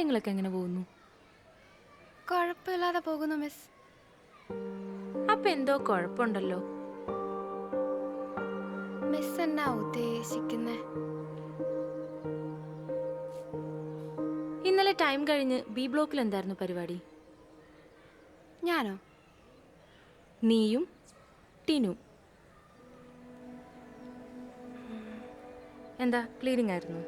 കാര്യങ്ങളൊക്കെ എങ്ങനെ പോകുന്നു? കുഴപ്പമില്ലാതെ പോകുന്നു മിസ് അപ്പൊ എന്തോ കുഴപ്പമുണ്ടല്ലോ. മിസ് എന്നാ ഉദ്ദേശിക്കുന്നേ? ഇന്നലെ ടൈം കഴിഞ്ഞ് ബി ബ്ലോക്കിൽ എന്തായിരുന്നു പരിപാടി? ഞാനോ? നീയും ടിനും. എന്താ ക്ലീനിങ് ആയിരുന്നു?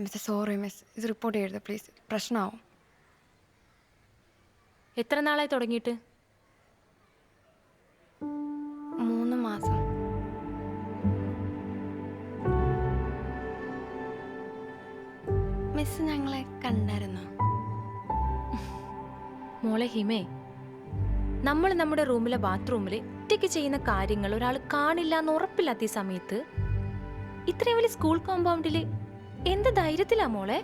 മിസ് മിസ് സോറി മിസ് ഇത് റിപ്പോർട്ട് ചെയ്യരുത് പ്ലീസ് പ്രശ്നമാവും എത്ര നാളായി തുടങ്ങിയിട്ട്? മൂന്ന് മാസം. മിസ് ഞങ്ങളെ കണ്ടായിരുന്നു? മോളെ ഹിമേ നമ്മൾ നമ്മുടെ റൂമിലെ ബാത്റൂമിൽ ഒറ്റയ്ക്ക് ചെയ്യുന്ന കാര്യങ്ങൾ ഒരാൾ കാണില്ല എന്ന് ഉറപ്പില്ലാത്ത ഈ സമയത്ത് ഇത്രയും വലിയ സ്കൂൾ കോമ്പൗണ്ടിൽ എന്ത് ധൈര്യത്തിലാ മോളെ?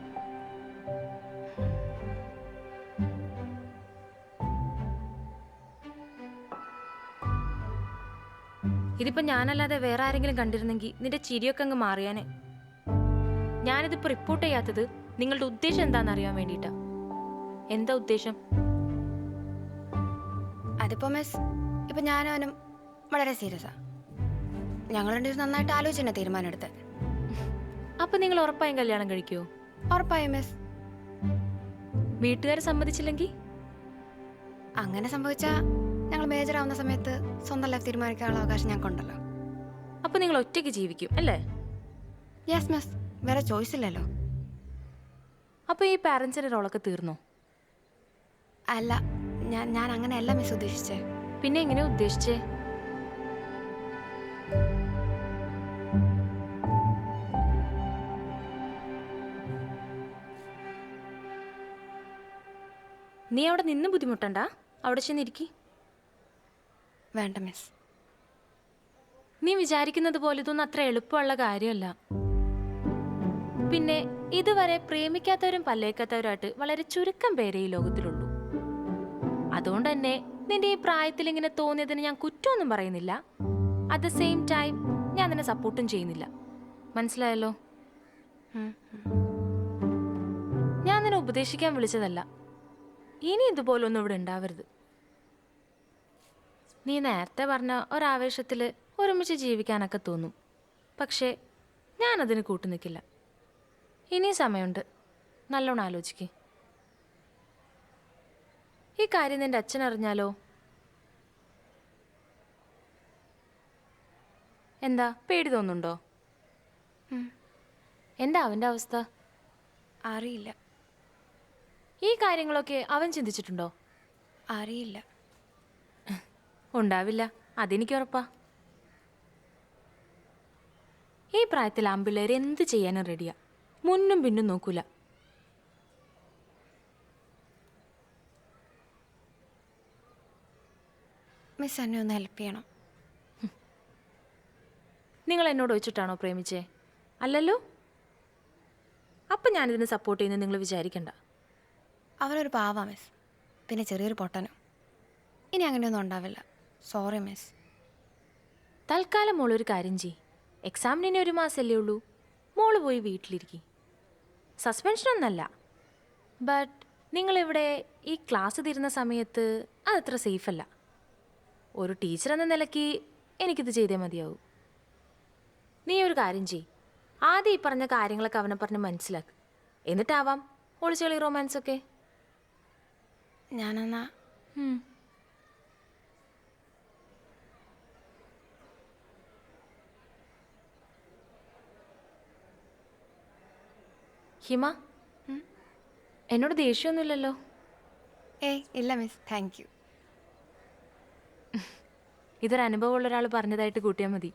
ഇതിപ്പോ ഞാനല്ലാതെ വേറെ ആരെങ്കിലും കണ്ടിരുന്നെങ്കിൽ നിന്റെ ചിരിയൊക്കെ അങ്ങ് മാറിയാനെ. ഞാനിതിപ്പോ റിപ്പോർട്ട് ചെയ്യാത്തത് നിങ്ങളുടെ ഉദ്ദേശം എന്താണെന്ന് അറിയാൻ വേണ്ടിട്ടാ എന്താ ഉദ്ദേശം? അതിപ്പോ മിസ് ഇപ്പൊ ഞാനും വളരെ സീരിയസാ ഞങ്ങൾ രണ്ടുപേരും നന്നായിട്ട് ആലോചിച്ചാണ് തീരുമാനം എടുത്തത്. അപ്പൊ നിങ്ങൾ ഉറപ്പായും കല്യാണം കഴിക്കുവോ? ഉറപ്പായും മിസ് വീട്ടുകാർ സമ്മതിച്ചില്ലെങ്കിൽ അങ്ങനെ സംഭവിച്ചാ ഞങ്ങൾ മേജർ ആവുന്ന സമയത്ത് സ്വന്തം ലൈഫ് തീരുമാനിക്കാനുള്ള അവകാശം ഞങ്ങൾക്കുണ്ടല്ലോ അപ്പൊ നിങ്ങൾ ഒറ്റയ്ക്ക് ജീവിക്കും അല്ലേ? യെസ് മിസ് വേറെ ചോയ്സ് ഇല്ലല്ലോ. അപ്പൊ ഈ പാരന്റ്സിന്റെ റോളൊക്കെ തീർന്നോ? അല്ല ഞാൻ ഞാൻ അങ്ങനെയല്ല മിസ് ഉദ്ദേശിച്ചേ. പിന്നെ എങ്ങനെ ഉദ്ദേശിച്ചേ? നീ അവിടെ നിന്ന് ബുദ്ധിമുട്ടണ്ട. അവിടെ ചെന്നിരിക്കി. വേണ്ട മിസ് നീ വിചാരിക്കുന്നത് പോലെ ഇതൊന്നും അത്ര എളുപ്പമുള്ള കാര്യമല്ല. പിന്നെ ഇതുവരെ പ്രേമിക്കാത്തവരും പല്ലേക്കാത്തവരുമായിട്ട് വളരെ ചുരുക്കം പേരെ ഈ ലോകത്തിലുള്ളൂ. അതുകൊണ്ട് തന്നെ നിന്റെ ഈ പ്രായത്തിൽ ഇങ്ങനെ തോന്നിയതിന് ഞാൻ കുറ്റമൊന്നും പറയുന്നില്ല. അറ്റ് ദ സെയിം ടൈം ഞാൻ നിന്നെ സപ്പോർട്ടും ചെയ്യുന്നില്ല. മനസ്സിലായല്ലോ? ഞാൻ നിന്നെ ഉപദേശിക്കാൻ വിളിച്ചതല്ല. ഇനി ഇതുപോലൊന്നും ഇവിടെ ഉണ്ടാവരുത്. നീ നേരത്തെ പറഞ്ഞ ഒരാവേശത്തിൽ ഒരുമിച്ച് ജീവിക്കാനൊക്കെ തോന്നും. പക്ഷേ ഞാനതിന് കൂട്ടു നിൽക്കില്ല. ഇനിയും സമയമുണ്ട്. നല്ലോണം ആലോചിക്ക്. ഈ കാര്യം നിന്റെ അച്ഛൻ അറിഞ്ഞാലോ? എന്താ പേടി തോന്നുന്നുണ്ടോ? എന്താ അവന്റെ അവസ്ഥ? അറിയില്ല. ഈ കാര്യങ്ങളൊക്കെ അവൻ ചിന്തിച്ചിട്ടുണ്ടോ? അറിയില്ല. ഉണ്ടാവില്ല. അതെനിക്ക് ഉറപ്പാ. ഈ പ്രായത്തിൽ ആമ്പിള്ളേർ എന്ത് ചെയ്യാനും റെഡിയാ. മുന്നും പിന്നും നോക്കൂല. മിസ് എന്നെ ഒന്ന് ഹെൽപ്പ് ചെയ്യണം. നിങ്ങൾ എന്നോട് വെച്ചിട്ടാണോ പ്രേമിച്ചേ? അല്ലല്ലോ? അപ്പം ഞാനിതിനെ സപ്പോർട്ട് ചെയ്യുന്നത് നിങ്ങൾ വിചാരിക്കണ്ട. അവനൊരു പാവാ മിസ് പിന്നെ ചെറിയൊരു പൊട്ടനും. ഇനി അങ്ങനെയൊന്നും ഉണ്ടാവില്ല. സോറി മിസ് തൽക്കാലം മോളൊരു കാര്യം ചെയ് എക്സാമിന് ഇനി ഒരു മാസമല്ലേ ഉള്ളൂ. മോൾ പോയി വീട്ടിലിരിക്കി. സസ്പെൻഷനൊന്നല്ല ബട്ട് നിങ്ങളിവിടെ ഈ ക്ലാസ് തീരുന്ന സമയത്ത് അതത്ര സേഫല്ല ഒരു ടീച്ചർ എന്ന നിലയ്ക്ക് എനിക്കിത് ചെയ്തേ മതിയാവൂ. നീ ഒരു കാര്യം ചെയ് ആദ്യം ഈ പറഞ്ഞ കാര്യങ്ങളൊക്കെ അവനെ പറഞ്ഞ് മനസ്സിലാക്ക്. എന്നിട്ടാവാം ഒളിച്ചെളി റൊമാൻസ് ഒക്കെ. ഞാനെന്നാ. ഹിമ എന്നോട് ദേഷ്യമൊന്നുമില്ലല്ലോ ഏയ് ഇല്ല മിസ്. Thank you. ഇതൊരനുഭവമുള്ള ഒരാൾ പറഞ്ഞതായിട്ട് കൂട്ടിയാൽ മതി.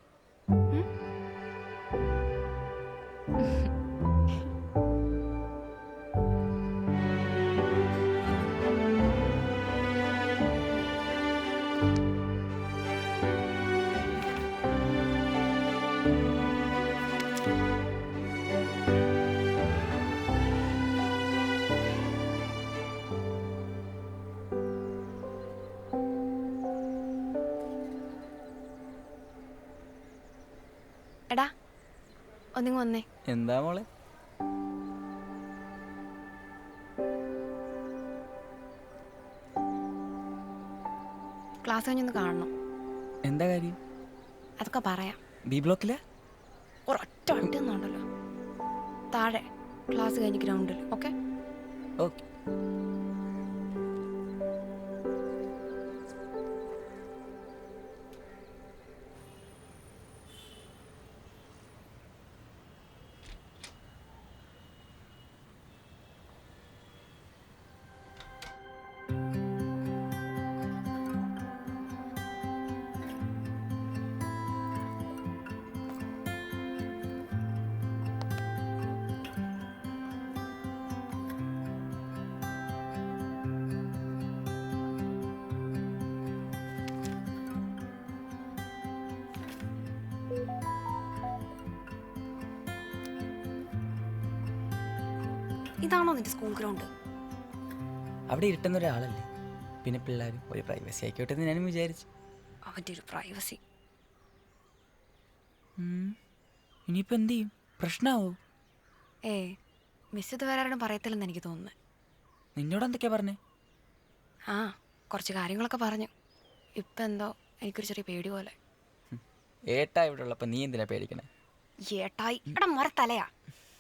ഒന്നിങ്ങ് വന്നേ. എന്താ മോളെ? ക്ലാസ് കഴിഞ്ഞൊന്ന് കാണണം. എന്താ കാര്യം? അതൊക്കെ പറയാം. ബി ബ്ലോക്കിലാ? ഒരൊറ്റ വണ്ടി ഒന്നുണ്ടല്ലോ താഴെ ക്ലാസ് കഴിഞ്ഞ് ഗ്രൗണ്ടിൽ ഓക്കെ? ഓക്കെ. ഇതാണോ നിന്റെ സ്കൂൾ ഗ്രൗണ്ട് അവിടെ ഇരുട്ടുന്ന ഒരാളല്ലേ പിന്നെ പിള്ളേർ ഒരു പ്രൈവസി ആയിക്കോട്ടെ എന്ന് ഞാനും വിചാരിച്ചു. അവന്റെ ഒരു പ്രൈവസി ഇനിയിപ്പോൾ ഇനിയിപ്പോ എന്ത് ചെയ്യും? പ്രശ്നമാവോ ഏ മിസ് ഇത് വേറെ ആരോടും പറയത്തില്ലെന്ന് എനിക്ക് തോന്നുന്നു. നിന്നോട് എന്തൊക്കെയാ പറഞ്ഞേ? ആ കുറച്ച് കാര്യങ്ങളൊക്കെ പറഞ്ഞു. ഇപ്പം എന്തോ എനിക്കൊരു ചെറിയ പേടി പോലെ. ഏട്ടാ ഇവിടെ ഉള്ളപ്പോ നീ എന്തിനാ പേടിക്കണേ? ഏട്ടായി. എടാ മരത്തലയാ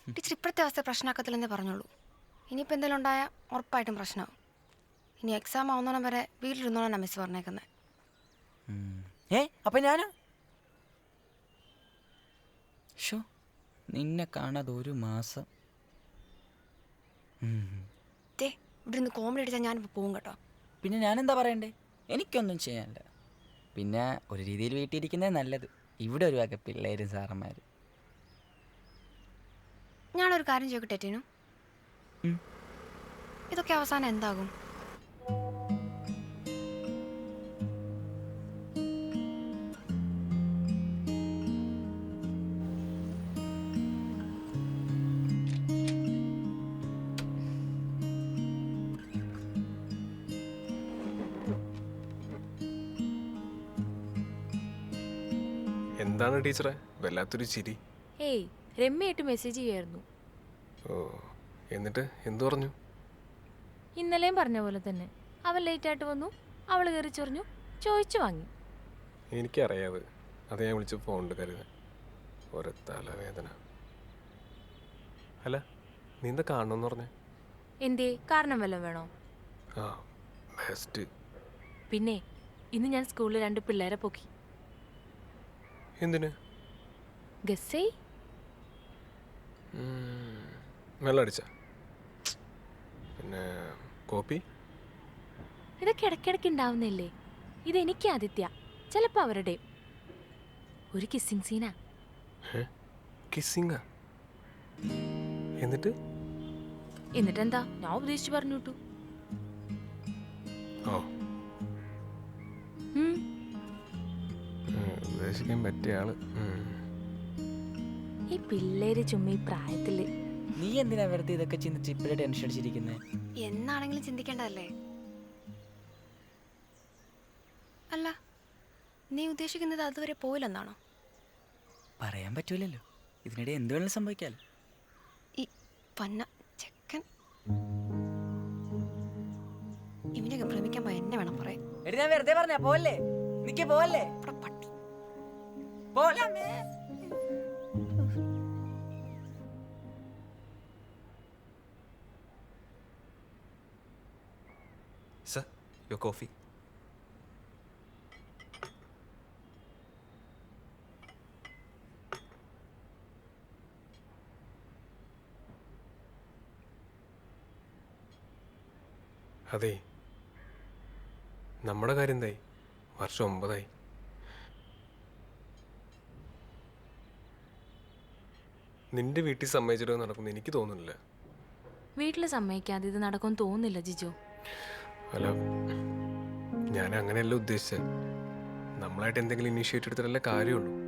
ടീച്ചർ ഇപ്പോഴത്തെ അവസ്ഥ പ്രശ്നമാക്കത്തില്ലെന്നേ പറഞ്ഞോളൂ. ഇനിയിപ്പോൾ എന്തെങ്കിലും ഉണ്ടായാൽ ഉറപ്പായിട്ടും പ്രശ്നമാവും ഇനി എക്സാം ആവുന്നോണം വരെ വീട്ടിലിരുന്നോളാണ് മിസ് പറഞ്ഞേക്കുന്നത്. ഏ അപ്പം ഞാനോ? ഷോ നിന്നെ കാണാതെ ഒരു മാസം. ഇവിടെ നിന്ന് കോമഡി അടിച്ചാൽ ഞാനിപ്പോൾ പോകും കേട്ടോ. പിന്നെ ഞാനെന്താ പറയണ്ടേ? എനിക്കൊന്നും ചെയ്യാനില്ല. പിന്നെ ഒരു രീതിയിൽ വീട്ടിലിരിക്കുന്നേ നല്ലത്. ഇവിടെ ഒരു വക പിള്ളേരും സാറന്മാരും. ഞാനൊരു കാര്യം ചോദിക്കട്ടെ ടീനു. ഇതൊക്കെ അവസാനം എന്താകും? എന്താണ് ടീച്ചറെ? വല്ലാത്തൊരു ചിരി. ഏയ് രമ്യയായിട്ട് മെസ്സേജ് ചെയ്യായിരുന്നു. ഓ എന്നിട്ട് എന്തു പറഞ്ഞു? ഇന്നലെയും പറഞ്ഞ പോലെ തന്നെ. അവൻ ലേറ്റ് ആയിട്ട് വന്നു. അവൾ കയറി ചൊറിഞ്ഞു. ചോദിച്ചു വാങ്ങി. എനിക്കറിയാതെ. അത് ഞാൻ വിളിച്ച് ഫോണിൽ കരുതാൻ. ഒരു തലവേദന. അല്ല നീ എന്താ കാണണമെന്ന് പറഞ്ഞു? എന്തേ? കാരണം വല്ലതും വേണോ? ആ ബെസ്റ്റ് പിന്നെ ഇന്ന് ഞാൻ സ്കൂളിൽ രണ്ട് പിള്ളേരെ പോക്കി. എന്തിന്? ഗസ്സേ വെള്ളം അടിച്ച പിന്നെ കോപ്പി? ഇതൊക്കെ ഇടയ്ക്കിടയ്ക്ക് ഉണ്ടാവുന്നില്ലേ ഇത് എനിക്ക് ആദിത്യ ചിലപ്പോൾ അവരുടെ. ഒരു കിസ്സിങ് സീനാ കിസ്സിങ്ങാ എന്നിട്ട്? എന്നിട്ടെന്താ? ഞാൻ ഉപദേശിച്ചു പറഞ്ഞു വിട്ടു. ഓ. ഉം. ഉം, ഉദ്ദേശിക്കാൻ പറ്റിയ ആൾ. ഈ പിള്ളേര് ചുമ്മാ ഈ പ്രായത്തിൽ. നീ എന്തിനാ വെറുതെ ഇതൊക്കെ ചിന്തിച്ച് ഇപ്പോഴേ ടെൻഷൻ അടിച്ചിരിക്കുന്നത് എന്നാണെങ്കിലും ചിന്തിക്കേണ്ടതല്ലേ? അല്ല നീ ഉദ്ദേശിക്കുന്നത് അതുവരെ പോയില്ലെന്നാണോ? പറയാൻ പറ്റൂലല്ലോ. ഇതിനിടെ എന്ത് വേണമെങ്കിലും സംഭവിക്കാലോ ഈ പന്ന ചെക്കൻ. ഇവനെയൊക്കെ പ്രേമിക്കാൻ പോയ എന്നെ വേണം പറയാൻ. എടി ഞാൻ വെറുതെ പറഞ്ഞ പോവല്ലേ? നിക്ക് പോവല്ലേ? ഇവിടെ പട്ടി. പോലമ്മേ യുവർ coffee. അതെ. നമ്മുടെ കാര്യം എന്തായി? വർഷം ഒമ്പതായി. നിന്റെ വീട്ടിൽ സമ്മതിച്ചിട്ട് നടക്കുന്നു എനിക്ക് തോന്നുന്നില്ല. വീട്ടിൽ സമ്മതിക്കാതെ ഇത് നടക്കുമെന്ന് തോന്നുന്നില്ല ജിജു. അല്ല ഞാൻ അങ്ങനെയല്ല ഉദ്ദേശിച്ചത് നമ്മളായിട്ട് എന്തെങ്കിലും ഇനിഷ്യേറ്റ് എടുത്തിട്ടല്ലേ കാര്യമുള്ളൂ.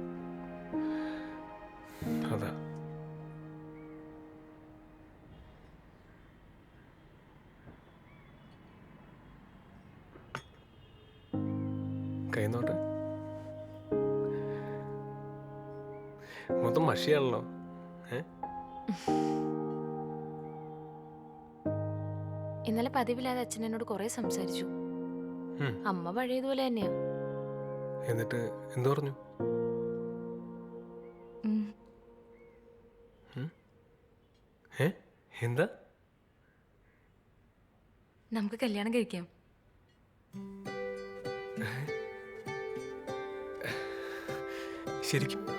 പതിവില്ലാതെ അച്ഛൻ എന്നോട് കുറെ സംസാരിച്ചു. അമ്മ പഴയതുപോലെ തന്നെയാ. എന്നിട്ട് എന്തു പറഞ്ഞു? എന്താ? നമുക്ക് കല്യാണം കഴിക്കാം. ശരിക്കും.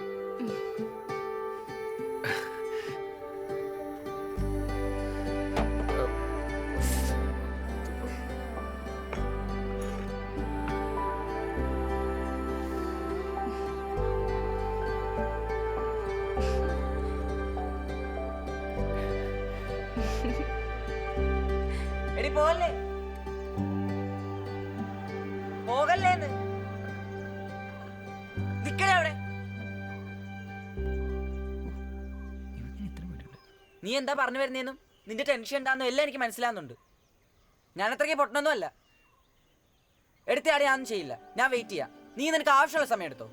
എടി പോവല്ലേ പോകല്ലേന്ന്. നിക്കണേ അവിടെ. നീ എന്താ പറഞ്ഞു വരുന്നേന്നും? നിന്റെ ടെൻഷൻ എന്താണെന്നും എല്ലാം എനിക്ക് മനസ്സിലാവുന്നുണ്ട്. ഞാൻ അത്രയ്ക്ക് പൊട്ടണൊന്നും അല്ല എടുത്തയാടെ ഞാനൊന്നും ചെയ്യില്ല. ഞാൻ വെയിറ്റ് ചെയ്യാം. നീ നിനക്ക് ആവശ്യമുള്ള സമയം എടുത്തോ.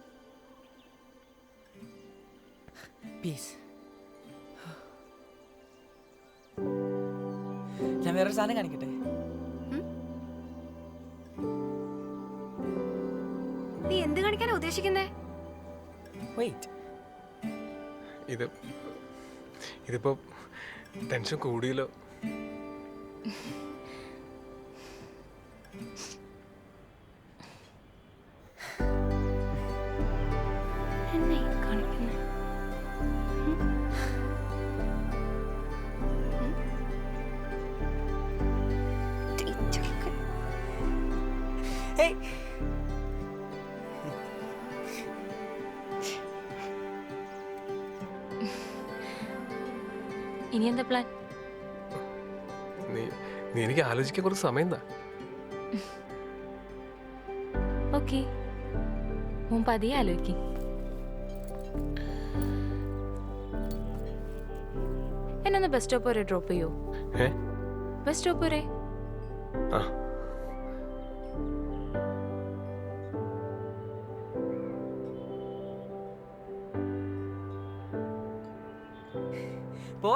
പ്ലീസ് ഞാൻ വേറൊരു സാധനം കാണിക്കട്ടെ? നീ എന്ത് കാണിക്കാനാ ഉദ്ദേശിക്കുന്നേ വെയിറ്റ് ഇത് ഇതിപ്പോ ടെൻഷൻ കൂടിയല്ലോ എന്നെ ഇനി എന്താ പ്ലാൻ നീ നീ എനിക്ക് ആലോചിക്കാൻ കുറച്ച് സമയം താ. ഓക്കെ മുമ്പ് അതേ ആലോചിക്കും. എന്നൊന്ന് ബസ് സ്റ്റോപ്പ് വരെ ഡ്രോപ്പ് ചെയ്യോ? ബസ് സ്റ്റോപ്പ് വരെ? ആ.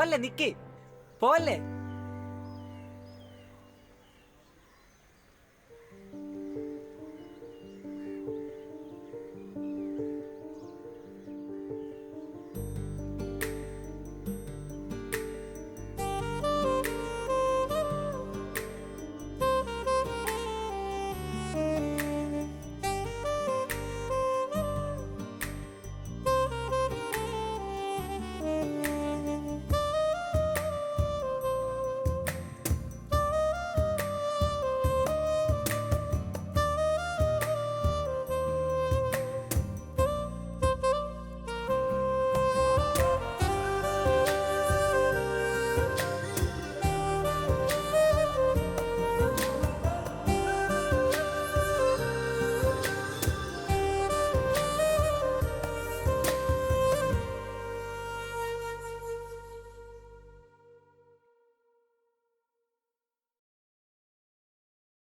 പോവല്ലേ നിക്ക്. പോവല്ലേ?